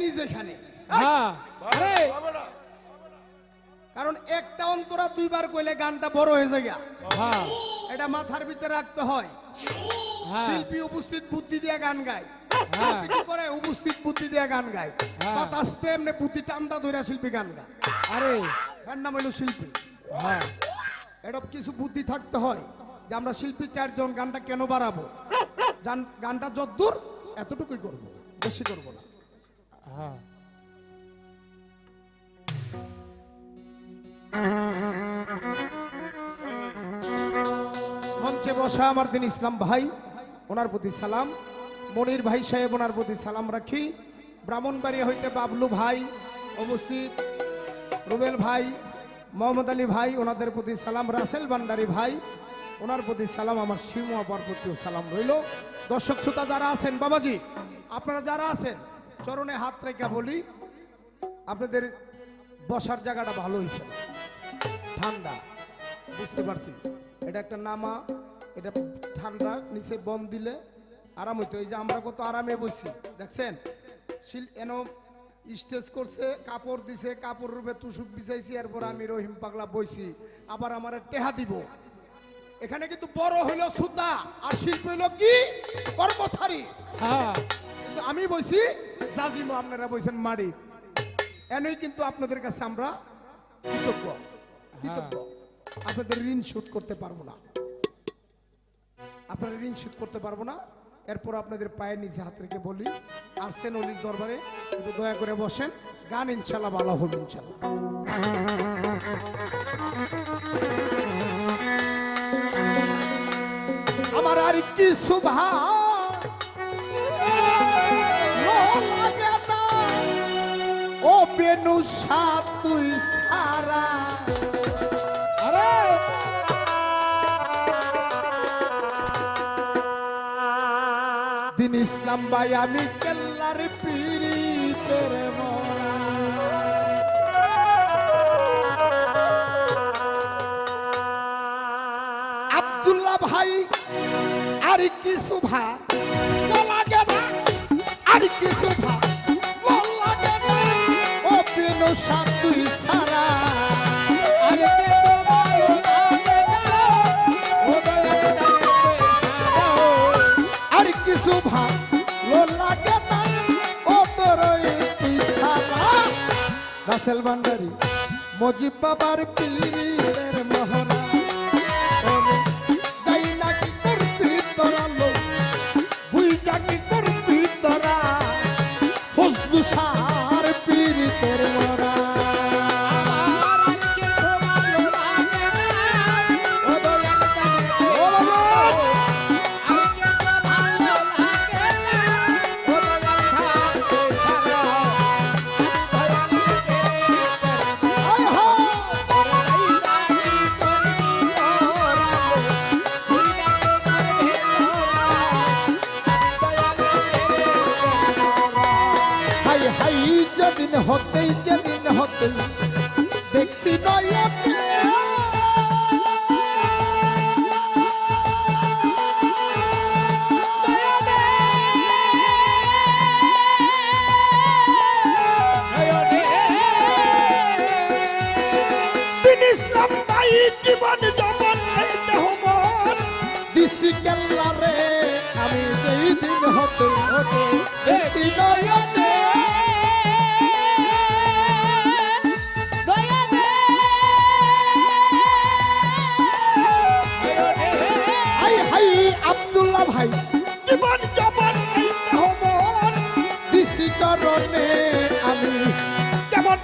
নিজে হ্যাঁ। কারণ একটা অন্তরা দুইবার কইলে গানটা বড় হয়ে যায় হ্যাঁ। এটা মাথার ভিতরে রাখতে হয়। হ্যাঁ। শিল্পী উপস্থিত বুদ্ধি দিয়ে গান গায়। কি করে? উপস্থিত বুদ্ধি দিয়ে গান গায়। বাতাসতে এমনি বুদ্ধি টানটা ধরে শিল্পী গান গায়। আরে! এর নাম হলো শিল্পী। হ্যাঁ। এটা কিছু বুদ্ধি থাকতে হয় যে আমরা শিল্পী চারজন গানটা কেন বাড়াবো? গান- গানটা যদ্দূর এতটুকুই করব বেশি করব না। হ্যাঁ। মঞ্চে বসা আমার দিন ইসলাম ভাই, ওনার প্রতি সালাম। মনির ভাই সাহেব, ওনার প্রতি সালাম রাখি। ব্রাহ্মণবাড়িয়া হইতে বাবলু ভাই উপস্থিত রুবেল ভাই, মোহাম্মদ আলী ভাই, ওনাদের প্রতি সালাম। রাসেল ভান্ডারি ভাই, ওনার প্রতি সালাম। আমার শিমু আপার প্রতিও সালাম রইল। দর্শক শ্রোতা যারা আছেন, বাবাজি, আপনারা যারা আছেন চরণে হাত রেখা বলি আপনাদের বসার জায়গাটা ভালো হয়েছে। ঠান্ডা বুঝতে পারছি। এটা একটা নামা এটা ঠান্ডা নিচে বম দিলে আরাম হইতো। এই যে আমরা কত আরামে বসছি দেখছেন? শিল এন স্টেজ করছে কাপড় দিছে কাপড় রূপে তুষুক বিছাইছি এরপর আমি রহিম পাগলা বইছি। আবার আমার টেহা দিব। এখানে কিন্তু বড় হইল সুতা আর শিল্প হইল কি? কর্মচারী। হ্যাঁ। কিন্তু আমি বইছি জাজিমো আপনারা বইছেন মাড়ি এনেই কিন্তু আপনাদের কাছে আমরা কৃতজ্ঞ। কৃতজ্ঞ। আপনাদের ঋণ শোধ করতে পারব না। আপনাদের ঋণ শোধ করতে পারব না। এরপর আপনাদের পায়ের নিচে হাত রেখে বলি আর সেন অলির দরবারে একটু দয়া করে বসেন। গান ইনশাল্লাহ ভালো হবে ইনশাল্লাহ। আমার আর কিছু ভাই বেনু তুই সারা? দিন ইসলাম ভাই আমি কেল্লার পীড়িতের মরা। আব্দুল্লাহ ভাই আর কিছু ভা আর কিছু ভা রাসেল ভান্ডারি মজিব বাবার পীরের মহরা যেদিন হতেই যেদিন হতেই দেখছি ভাই জীবন যমন এই দেহমন দিছি কেল্লা রে আমি যেই দিন হতে হতে দেখছি নয়নে।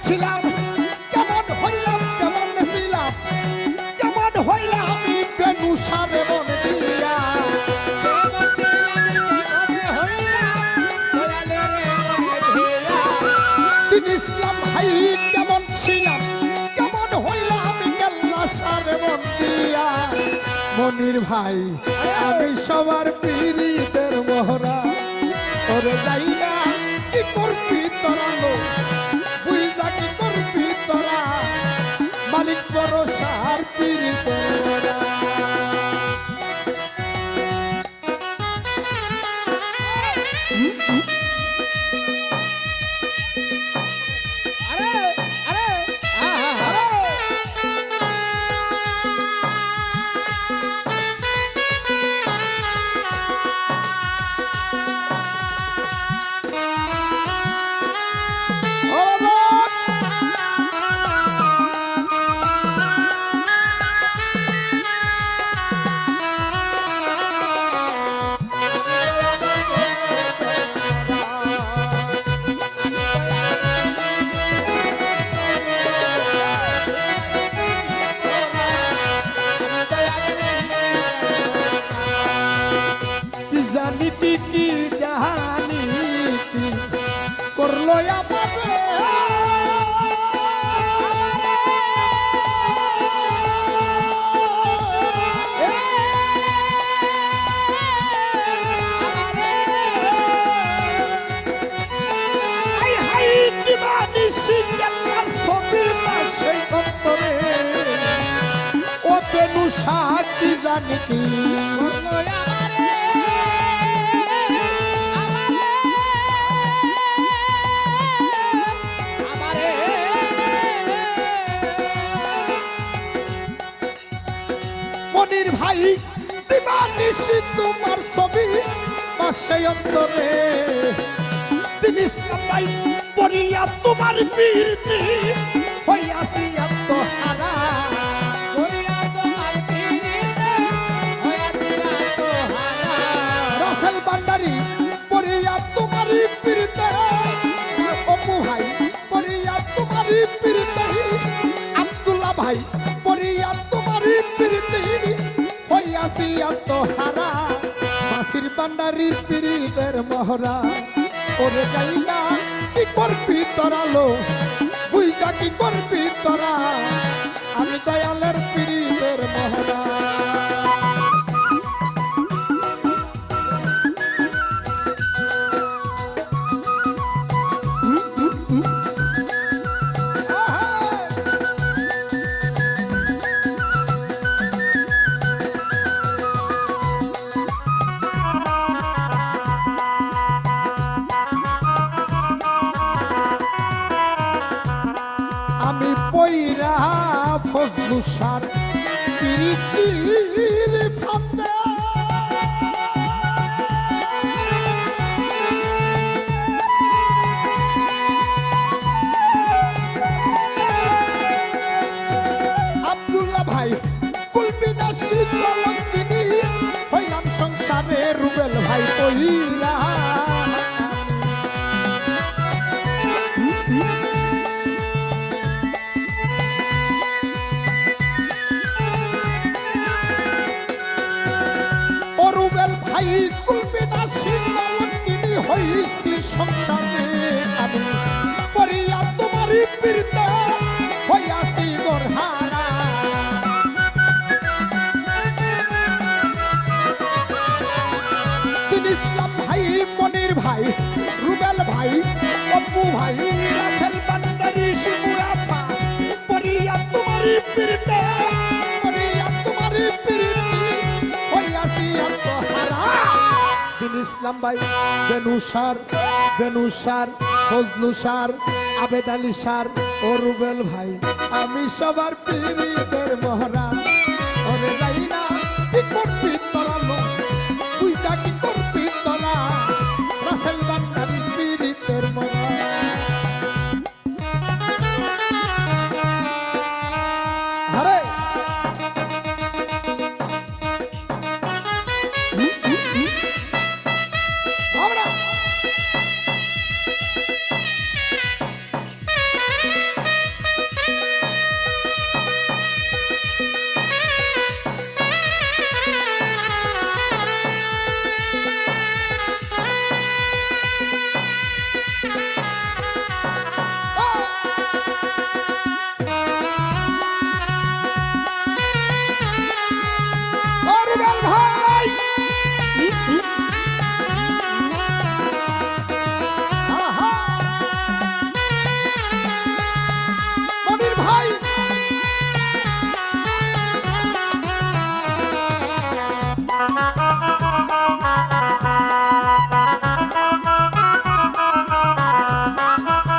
ছিলাম। কেমন হইলাম কেমন ছিলাম কেমন হইলাম ইসলাম ভাই, কেমন ছিলাম। কেমন হইলাম সারে মন মনির ভাই, আমি সবার পীড়িতের মোহরা ওরে যাই বেনু সাকি জানি কি মনির ভাই দিবানিসি তোমার ছবি পাশে অন্তরে। তিনি ভাই পড়িয়া তোমার বীরতি হইয়াছি হইয়াছি আত্মহারা মাসির বান্ডারির পীড়িতের মহরা ওরে গাইলা কি করবি তোরালো? বুইকা কি করবি তোরা? আমি দয়ালের পীড়িতের মহরা পইরা ফজলু সার পিরিতির ফান্দে। আব্দুল্লাহ ভাই কুলবিনা শীতলঙ্গিনী হইলাম সংসারে রুবেল ভাই পইরা অরুবেল ভাই কুলবিনা শীতলঙ্গিনী হইছি সংসারে আমি হইয়াছি তিনি ভাই, মনির ভাই, রুবেল ভাই অপু ভাই তিনি ইসলাম ভাই। বেনু সার বেনু সার ফজলু সার আবেদ আলী সার ও রুবেল ভাই। আমি সবার পীড়িতের মহারা ওরে যাই না